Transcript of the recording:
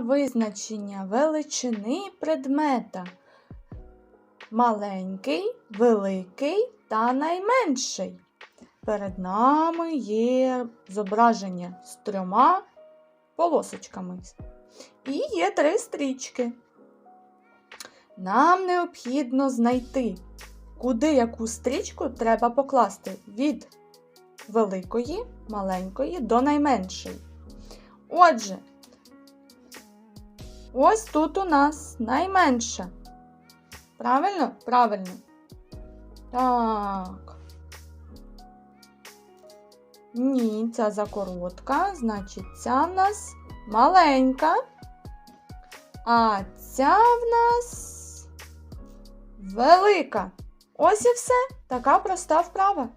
визначення величини предмета. Маленький, великий та найменший. Перед нами є зображення з трьома полосочками. І є три стрічки. Нам необхідно знайти, куди яку стрічку треба покласти від великої, маленької до найменшої. Отже, ось тут у нас найменша. Правильно? Правильно. Так. Ні, ця закоротка, значить, ця в нас маленька. А ця в нас велика. Ось і все. Така проста вправа.